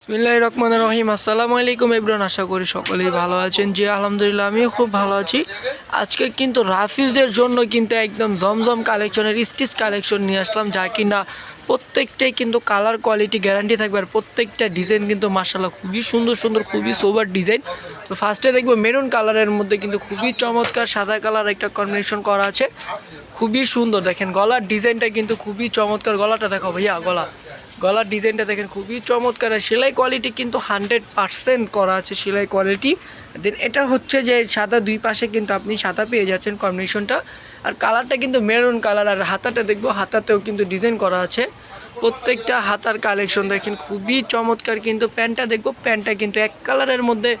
বিসমিল্লাহ রহমান রহিম। আসসালামু আলাইকুম ইব্রান আশা করি সকলেই ভালো আছেন। জি, আলহামদুলিল্লাহ, আমিও খুব ভালো আছি। আজকে কিন্তু রাফিজদের জন্য কিন্তু একদম জমজম কালেকশনের, স্টিচ কালেকশন নিয়ে আসলাম, যা কিনা প্রত্যেকটাই কিন্তু কালার কোয়ালিটি গ্যারান্টি থাকবে, আর প্রত্যেকটা ডিজাইন কিন্তু মার্শাল্লাহ খুবই সুন্দর সুন্দর, খুবই সোবার ডিজাইন। তো ফার্স্টে দেখব মেরুন কালারের মধ্যে কিন্তু খুবই চমৎকার সাদা কালার একটা কম্বিনেশন করা আছে। খুবই সুন্দর, দেখেন গলার ডিজাইনটা কিন্তু খুবই চমৎকার, গলাটা দেখো ভাইয়া, গলা। গলার ডিজাইনটা দেখেন খুবই চমৎকার আর সেলাই কোয়ালিটি কিন্তু হান্ড্রেড পারসেন্ট করা আছে সেলাই কোয়ালিটি দেন এটা হচ্ছে যে সাদা দুই পাশে কিন্তু আপনি সাদা পেয়ে যাচ্ছেন কম্বিনেশনটা আর কালারটা কিন্তু মেরুন কালার আর হাতাটা দেখব, হাতাতেও কিন্তু ডিজাইন করা আছে। প্রত্যেকটা হাতার কালেকশন দেখেন খুবই চমৎকার কিন্তু। প্যান্টটা দেখব প্যান্টটা কিন্তু এক কালারের মধ্যে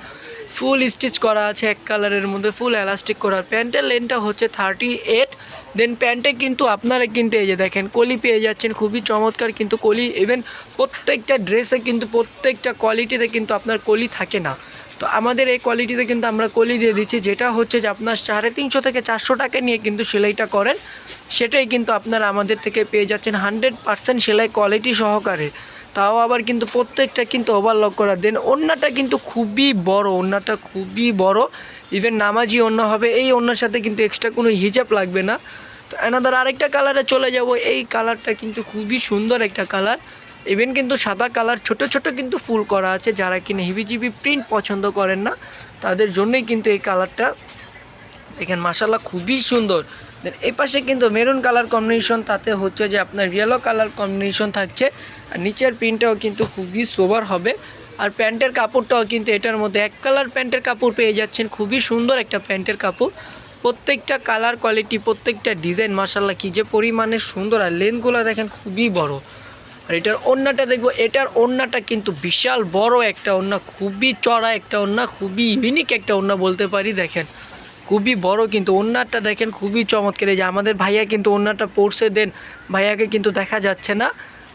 ফুল স্টিচ করা আছে এক কালারের মধ্যে, ফুল এলাস্টিক করা প্যান্টের লেনটা হচ্ছে থার্টি এইট দেন প্যান্টে কিন্তু আপনারা কিন্তু এই যে দেখেন, কলি পেয়ে যাচ্ছেন, খুবই চমৎকার কিন্তু কলি। ইভেন প্রত্যেকটা ড্রেসে কিন্তু প্রত্যেকটা কোয়ালিটিতে কিন্তু আপনার কলি থাকে না। তো আমাদের এই কোয়ালিটিতে কিন্তু আমরা কলি দিয়ে দিচ্ছি, যেটা হচ্ছে যে আপনার সাড়ে তিনশো থেকে চারশো টাকা নিয়ে কিন্তু সেলাইটা করেন। সেটাই কিন্তু আপনারা আমাদের থেকে পেয়ে যাচ্ছেন হান্ড্রেড পার্সেন্ট সেলাই কোয়ালিটি সহকারে। তাও আবার কিন্তু প্রত্যেকটা কিন্তু ওভারলক করা। দেন ওড়নাটা কিন্তু খুবই বড় ওড়নাটা খুবই বড়। ইভেন নামাজি ওড়না হবে, এই ওড়নার সাথে কিন্তু এক্সট্রা কোনো হিজাব লাগবে না। তো এনাদার আরেকটা কালারে চলে যাব, এই কালারটা কিন্তু খুবই সুন্দর একটা কালার ইভেন কিন্তু সাদা কালার ছোট ছোট কিন্তু ফুল করা আছে, যারা কিনা হিবিজিবি প্রিন্ট পছন্দ করেন না, তাদের জন্যই কিন্তু এই কালারটা দেখেন মাসাল্লাহ খুবই সুন্দর। দেন এই পাশে কিন্তু মেরুন কালার কম্বিনেশন তাতে হচ্ছে যে আপনার ইয়েলো কালার কম্বিনেশন থাকছে। আর নিচের প্রিন্টটাও কিন্তু খুবই সোবার হবে। আর প্যান্টের কাপড়টাও কিন্তু এটার মধ্যে এক কালার প্যান্টের কাপড় পেয়ে যাচ্ছেন। খুবই সুন্দর একটা প্যান্টের কাপড়। প্রত্যেকটা কালার কোয়ালিটি প্রত্যেকটা ডিজাইন মাসাল্লাহ কী যে পরিমাণে সুন্দর। আর লেন্থগুলো দেখেন খুবই বড়। আর এটার ওড়নাটা দেখব, এটার ওড়নাটা কিন্তু বিশাল বড় একটা ওড়না, খুবই চড়া একটা ওড়না, খুবই ইউনিক একটা ওড়না বলতে পারি, দেখেন। খুবই বড়, কিন্তু ওড়নাটা দেখেন খুবই চমৎকার। এই যে আমাদের ভাইয়া কিন্তু ওড়নাটা পড়ছে দেন ভাইয়াকে কিন্তু দেখা যাচ্ছে না।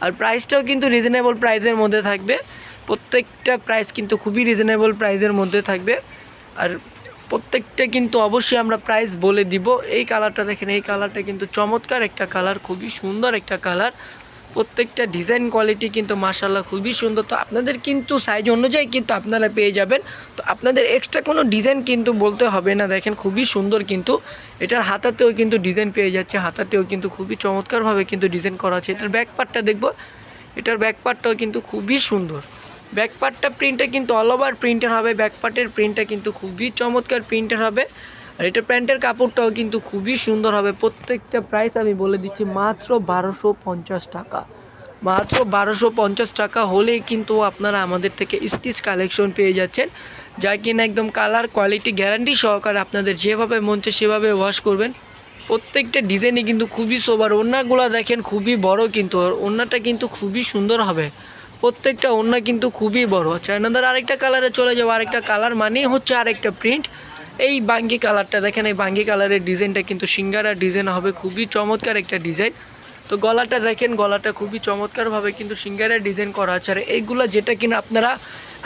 আর প্রাইসটাও কিন্তু রিজনেবল প্রাইসের মধ্যে থাকবে। প্রত্যেকটা প্রাইস কিন্তু খুবই রিজনেবল প্রাইসের মধ্যে থাকবে। আর প্রত্যেকটা কিন্তু অবশ্যই আমরা প্রাইস বলে দিব। এই কালারটা দেখেন, এই কালারটা কিন্তু চমৎকার একটা কালার খুবই সুন্দর একটা কালার প্রত্যেকটা ডিজাইন কোয়ালিটি কিন্তু মার্শাল্লাহ খুবই সুন্দর। তো আপনাদের কিন্তু সাইজ অনুযায়ী কিন্তু আপনারা পেয়ে যাবেন। তো আপনাদের এক্সট্রা কোনো ডিজাইন কিন্তু বলতে হবে না। দেখেন খুবই সুন্দর কিন্তু। এটার হাতাতেও কিন্তু ডিজাইন পেয়ে যাচ্ছে। হাতাতেও কিন্তু খুবই চমৎকারভাবে কিন্তু ডিজাইন করা আছে। এটার ব্যাক পার্টটা দেখব। এটার ব্যাক পার্টটাও কিন্তু খুবই সুন্দর। ব্যাক পার্টটা প্রিন্টটা কিন্তু অল ওভার প্রিন্টের হবে। ব্যাক পার্টের প্রিন্টটা কিন্তু খুবই চমৎকার প্রিন্টের হবে। আর এটা প্যান্টের কাপড়টাও কিন্তু খুবই সুন্দর হবে। প্রত্যেকটা প্রাইস আমি বলে দিচ্ছি, মাত্র বারোশো পঞ্চাশ টাকা। মাত্র বারোশো পঞ্চাশ টাকা হলেই কিন্তু আপনারা আমাদের থেকে স্টিচ কালেকশন পেয়ে যাচ্ছেন, যা কিনা একদম কালার কোয়ালিটি গ্যারান্টি সহকারে আপনাদের যেভাবে মন চায় সেভাবে ওয়াশ করবেন। প্রত্যেকটা ডিজাইনই কিন্তু খুবই সোবার ওড়নাগুলো দেখেন খুবই বড় কিন্তু, আর ওড়নাটা কিন্তু খুবই সুন্দর হবে। প্রত্যেকটা ওড়না কিন্তু খুবই বড়। আচ্ছা এনাদের আরেকটা কালারে চলে যাব। আরেকটা কালার মানেই হচ্ছে আরেকটা প্রিন্ট এই বাঙ্গি কালারটা দেখেন, এই বাঙ্গি কালারের ডিজাইনটা কিন্তু সিঙ্গারা ডিজাইন হবে, খুবই চমৎকার একটা ডিজাইন। তো গলাটা দেখেন, গলাটা খুবই চমৎকারভাবে কিন্তু সিঙ্গারের ডিজাইন করা আছে। আর এইগুলো যেটা কিনা আপনারা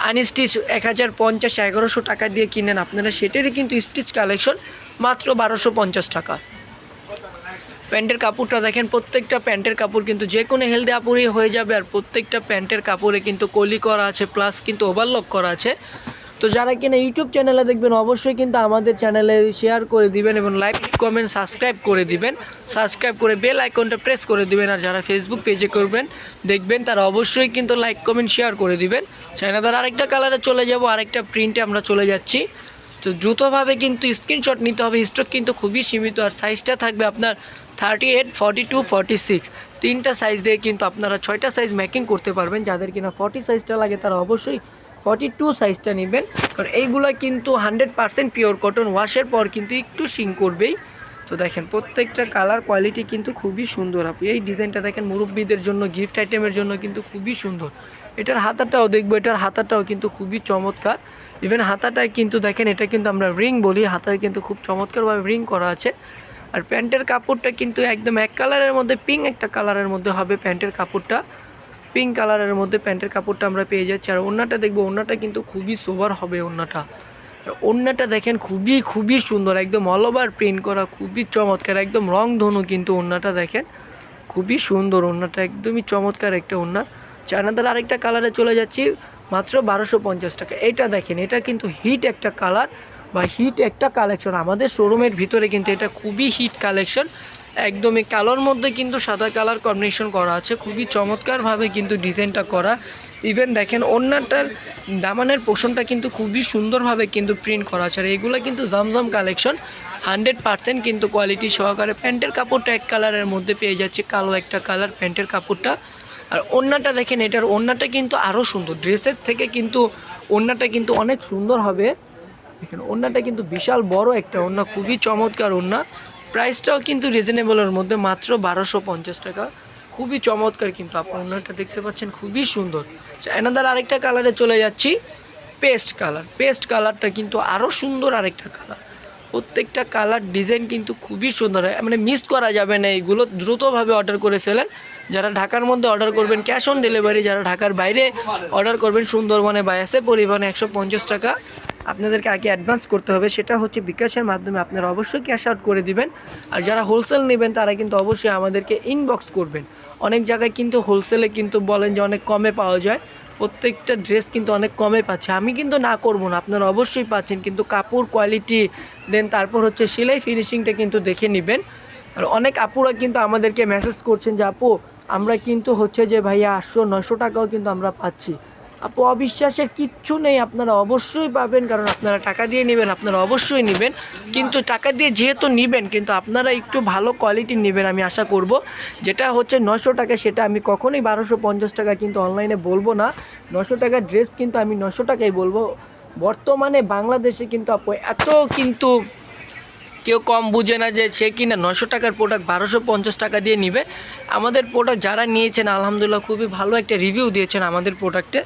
আনস্টিচ এক হাজার পঞ্চাশ, এগারোশো টাকা দিয়ে কিনেন, আপনারা সেটারই কিন্তু স্টিচ কালেকশন মাত্র বারোশো পঞ্চাশ টাকা। প্যান্টের কাপড়টা দেখেন, প্রত্যেকটা প্যান্টের কাপড় কিন্তু যে কোনো হেলদি কাপড়ই হয়ে যাবে, আর প্রত্যেকটা প্যান্টের কাপড়ে কিন্তু কলি করা আছে প্লাস কিন্তু ওভারলক করা আছে। তো যারা কিনা ইউটিউব চ্যানেলে দেখবেন, অবশ্যই কিন্তু আমাদের চ্যানেলে শেয়ার করে দিবেন এবং লাইক কমেন্ট সাবস্ক্রাইব করে দিবেন। সাবস্ক্রাইব করে বেল আইকনটা প্রেস করে দিবেন আর যারা ফেসবুক পেজে করবেন, দেখবেন তারা অবশ্যই কিন্তু লাইক কমেন্ট শেয়ার করে দিবেন। চাইনাদার আরেকটা কালারে চলে যাব, আরেকটা প্রিন্টে আমরা চলে যাচ্ছি। তো দ্রুতভাবে কিন্তু স্ক্রিনশট নিতে হবে স্টক কিন্তু খুবই সীমিত আর সাইজটা থাকবে আপনার thirty eight forty two forty six তিনটা সাইজ দিয়ে কিন্তু আপনারা ছয়টা সাইজ ম্যাকিং করতে পারবেন। যাদের কিনা ফর্টি সাইজটা লাগে, তারা অবশ্যই ফর্টি টু সাইজটা নেবেন। কারণ এইগুলো কিন্তু হান্ড্রেড পার্সেন্ট পিওর কটন ওয়াশের পর কিন্তু একটু শিং করবেই। তো দেখেন, প্রত্যেকটা কালার কোয়ালিটি কিন্তু খুবই সুন্দর। আপনি এই ডিজাইনটা দেখেন, মুরব্বীদের জন্য গিফট আইটেমের জন্য কিন্তু খুবই সুন্দর। এটার হাতাটাও দেখব, এটার হাতাটাও কিন্তু খুবই চমৎকার। ইভেন হাতাটায় কিন্তু দেখেন, এটা কিন্তু আমরা রিং বলি, হাতায় কিন্তু খুব চমৎকারভাবে রিং করা আছে। আর প্যান্টের কাপড়টা কিন্তু একদম এক কালারের মধ্যে পিঙ্ক একটা কালারের মধ্যে হবে প্যান্টের কাপড়টা। পিঙ্ক কালারের মধ্যে প্যান্টের কাপড়টা আমরা পেয়ে যাচ্ছি। আর ওড়নাটা দেখব, ওড়নাটা কিন্তু খুবই সোভার হবে ওড়নাটা। আর ওড়নাটা দেখেন খুবই খুবই সুন্দর, একদম অল ওভার প্রিন্ট করা, খুবই চমৎকার, একদম রং ধনু কিন্তু ওড়নাটা দেখেন। খুবই সুন্দর ওড়নাটা, একদমই চমৎকার একটা ওড়না। চায়নাদার আরেকটা কালারে চলে যাচ্ছি, মাত্র বারোশো পঞ্চাশ টাকা। এটা দেখেন, এটা কিন্তু হিট একটা কালার বা হিট একটা কালেকশন আমাদের শোরুমের ভিতরে কিন্তু এটা খুবই হিট কালেকশন একদমই কালোর মধ্যে কিন্তু সাদা কালার কম্বিনেশন করা আছে। খুবই চমৎকারভাবে কিন্তু ডিজাইনটা করা। ইভেন দেখেন অন্যটার দামানের পোষণটা কিন্তু খুবই সুন্দরভাবে কিন্তু প্রিন্ট করা আছে। আর এগুলো কিন্তু জমজম কালেকশন হান্ড্রেড পার্সেন্ট কিন্তু কোয়ালিটি সহকারে প্যান্টের কাপড়টা এক কালারের মধ্যে পেয়ে যাচ্ছে, কালো একটা কালার প্যান্টের কাপড়টা। আর ওড়নাটা দেখেন, এটার ওড়নাটা কিন্তু আরও সুন্দর। ড্রেসের থেকে কিন্তু ওড়নাটা কিন্তু অনেক সুন্দর হবে। দেখেন, ওড়নাটা কিন্তু বিশাল বড় একটা ওড়না, খুবই চমৎকার ওড়না। প্রাইসটাও কিন্তু রিজনেবলের মধ্যে মাত্র বারোশো পঞ্চাশ টাকা। খুবই চমৎকার কিন্তু আপনার দেখতে পাচ্ছেন, খুবই সুন্দর। এনাদার আরেকটা কালারে চলে যাচ্ছি পেস্ট কালার পেস্ট কালারটা কিন্তু আরও সুন্দর আরেকটা কালার প্রত্যেকটা কালার ডিজাইন কিন্তু খুবই সুন্দর হয়। মানে মিস করা যাবে না এইগুলো দ্রুতভাবে অর্ডার করে ফেলেন। যারা ঢাকার মধ্যে অর্ডার করবেন ক্যাশ অন ডেলিভারি যারা ঢাকার বাইরে অর্ডার করবেন, সুন্দরবনে বা এসে পরিবহনে একশো টাকা। আপনাদেরকে আগে অ্যাডভান্স করতে হবে, সেটা হচ্ছে বিকাশের মাধ্যমে আপনারা অবশ্যই ক্যাশ আউট করে দিবেন। আর যারা হোলসেল নেবেন, তারা কিন্তু অবশ্যই আমাদেরকে ইনবক্স করবেন। অনেক জায়গায় কিন্তু হোলসেলে কিন্তু বলেন যে অনেক কমে পাওয়া যায়। প্রত্যেকটা ড্রেস কিন্তু অনেক কমে পাচ্ছে। আমি কিন্তু না করব না, আপনারা অবশ্যই পাচ্ছেন, কিন্তু কাপড় কোয়ালিটি দেন তারপর হচ্ছে সেলাই ফিনিশিংটা কিন্তু দেখে নেবেন। আর অনেক আপুরা কিন্তু আমাদেরকে মেসেজ করছেন যে, আপু, আমরা কিন্তু হচ্ছে যে ভাইয়া আটশো নশো টাকাও কিন্তু আমরা পাচ্ছি। আপু, অবিশ্বাসের কিচ্ছু নেই, আপনারা অবশ্যই পাবেন, কারণ আপনারা টাকা দিয়ে নেবেন, আপনারা অবশ্যই নেবেন। কিন্তু টাকা দিয়ে যেহেতু নেবেন, কিন্তু আপনারা একটু ভালো কোয়ালিটি নেবেন আমি আশা করব। যেটা হচ্ছে নশো টাকা, সেটা আমি কখনোই বারোশো পঞ্চাশ টাকা কিন্তু অনলাইনে বলব না। নশো টাকার ড্রেস কিন্তু আমি নশো টাকাই বলব। বর্তমানে বাংলাদেশে কিন্তু আপু, এত কিন্তু কেউ কম বুঝে না যে সে কিনা নশো টাকার প্রোডাক্ট বারোশো পঞ্চাশ টাকা দিয়ে নিবে। আমাদের প্রোডাক্ট যারা নিয়েছেন, আলহামদুলিল্লাহ খুবই ভালো একটা রিভিউ দিয়েছেন আমাদের প্রোডাক্টে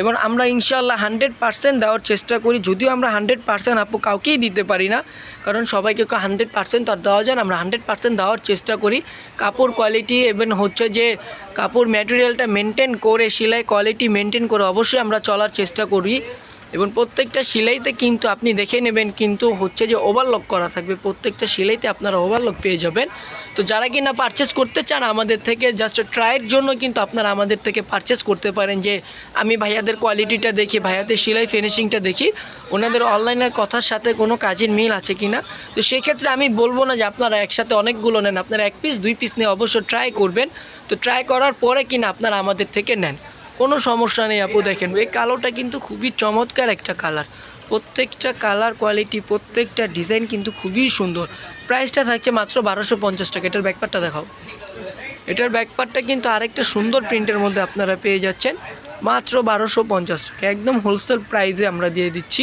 এবং আমরা ইনশাল্লাহ হান্ড্রেড পার্সেন্ট দেওয়ার চেষ্টা করি, যদিও আমরা হান্ড্রেড পার্সেন্ট আপু কাউকেই দিতে পারি না। কারণ সবাইকে হান্ড্রেড পার্সেন্ট তার দেওয়া যায় আমরা হান্ড্রেড পার্সেন্ট দেওয়ার চেষ্টা করি। কাপড় কোয়ালিটি এবং হচ্ছে যে কাপড় ম্যাটেরিয়ালটা মেনটেন করে, সেলাই কোয়ালিটি মেনটেন করে অবশ্যই আমরা চলার চেষ্টা করি। এবং প্রত্যেকটা সেলাইতে কিন্তু আপনি দেখে নেবেন কিন্তু হচ্ছে যে ওভারলক করা থাকবে। প্রত্যেকটা সেলাইতে আপনারা ওভারলক পেয়ে যাবেন। তো যারা কিনা পারচেস করতে চান আমাদের থেকে জাস্ট ট্রায়ের জন্য কিন্তু আপনারা আমাদের থেকে পারচেস করতে পারেন যে, আমি ভাইয়াদের কোয়ালিটিটা দেখি, ভাইয়াদের সেলাই ফিনিশিংটা দেখি। ওনাদের অনলাইনের কথার সাথে কোনো কাজের মিল আছে কি না তো সেক্ষেত্রে আমি বলব না যে আপনারা একসাথে অনেকগুলো নেন। আপনারা এক পিস দুই পিস নিয়ে অবশ্য ট্রাই করবেন। তো ট্রাই করার পরে কিনা আপনারা আমাদের থেকে নেন। কোনো সমস্যা নেই আপু, দেখেন, এই কালোটা কিন্তু খুবই চমৎকার একটা কালার। প্রত্যেকটা কালার কোয়ালিটি, প্রত্যেকটা ডিজাইন কিন্তু খুবই সুন্দর। প্রাইসটা থাকছে মাত্র বারোশো পঞ্চাশ টাকা। এটার ব্যাকপারটা দেখাও। এটার ব্যাকপারটা কিন্তু আরেকটা সুন্দর প্রিন্টের মধ্যে আপনারা পেয়ে যাচ্ছেন। মাত্র বারোশো পঞ্চাশ টাকা। একদম হোলসেল প্রাইসে আমরা দিয়ে দিচ্ছি।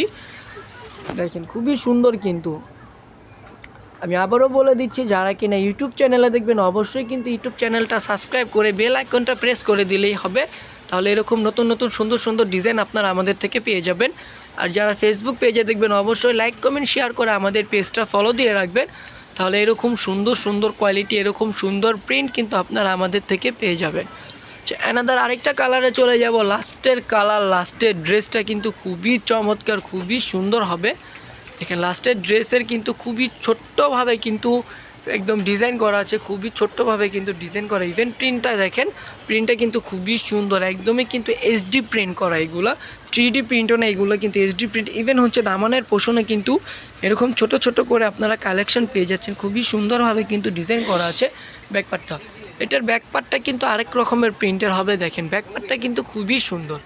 দেখেন, খুবই সুন্দর কিন্তু। আমি আবারও বলে দিচ্ছি, যারা কিনা ইউটিউব চ্যানেলে দেখবেন, অবশ্যই কিন্তু ইউটিউব চ্যানেলটা সাবস্ক্রাইব করে বেল আইকনটা প্রেস করে দিলেই হবে। তাহলে এরকম নতুন নতুন সুন্দর সুন্দর ডিজাইন আপনারা আমাদের থেকে পেয়ে যাবেন। আর যারা ফেসবুক পেজে দেখবেন, অবশ্যই লাইক কমেন্ট শেয়ার করে আমাদের পেজটা ফলো দিয়ে রাখবেন। তাহলে এরকম সুন্দর সুন্দর কোয়ালিটি এরকম সুন্দর প্রিন্ট কিন্তু আপনারা আমাদের থেকে পেয়ে যাবেন। অ্যানাদার আরেকটা কালারে চলে যাব। লাস্টের কালার লাস্টের ড্রেসটা কিন্তু খুবই চমৎকার, খুবই সুন্দর হবে। এখানে লাস্টের ড্রেসের কিন্তু খুবই ছোট্টভাবে কিন্তু একদম ডিজাইন করা আছে, খুবই ছোট্টভাবে কিন্তু ডিজাইন করা। ইভেন প্রিন্টটা দেখেন প্রিন্টটা কিন্তু খুবই সুন্দর, একদমই কিন্তু এইচডি প্রিন্ট করা এগুলা। থ্রি ডি প্রিন্টও না, এগুলো কিন্তু এইচডি প্রিন্ট ইভেন হচ্ছে দামানের পোষণে কিন্তু এরকম ছোট ছোট করে আপনারা কালেকশন পেয়ে যাচ্ছেন। খুবই সুন্দরভাবে কিন্তু ডিজাইন করা আছে ব্যাকপার্টটা এটার ব্যাকপার্টটা কিন্তু আরেক রকমের প্রিন্টের হবে, দেখেন। ব্যাকপার্টটা কিন্তু খুবই সুন্দর।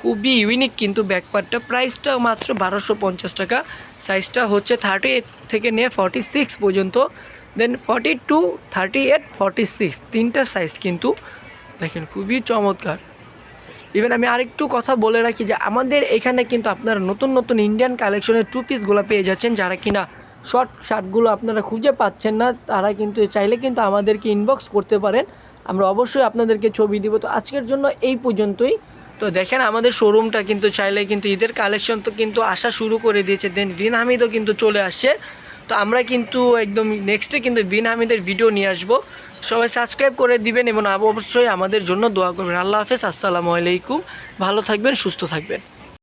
খুবই ইউনিক কিন্তু ব্যাকপার্টটা প্রাইসটা মাত্র বারোশো পঞ্চাশ টাকা। সাইজটা হচ্ছে থার্টি থেকে নিয়ে ফর্টি সিক্স পর্যন্ত। Then forty two thirty eight forty six তিনটা সাইজ কিন্তু দেখেন খুবই চমৎকার। ইভেন আমি আরেকটু কথা বলে রাখি যে আমাদের এখানে কিন্তু আপনারা নতুন নতুন ইন্ডিয়ান কালেকশনের টু পিসগুলো পেয়ে যাচ্ছেন যারা কিনা শর্ট শার্টগুলো আপনারা খুঁজে পাচ্ছেন না, তারা কিন্তু চাইলে কিন্তু আমাদেরকে ইনবক্স করতে পারেন। আমরা অবশ্যই আপনাদেরকে ছবি দিব। তো আজকের জন্য এই পর্যন্তই। তো দেখেন আমাদের শোরুমটা কিন্তু চাইলে কিন্তু ঈদের কালেকশন তো কিন্তু আসা শুরু করে দিয়েছে। দেন বিন হামিদও কিন্তু চলে আসছে। তো আমরা কিন্তু একদম নেক্সটে কিন্তু বিন হামিদের ভিডিও নিয়ে আসব। সবাই সাবস্ক্রাইব করে দিবেন এবং অবশ্যই আমাদের জন্য দোয়া করবেন। আল্লাহ হাফেজ, আসসালামু আলাইকুম। ভালো থাকবেন, সুস্থ থাকবেন।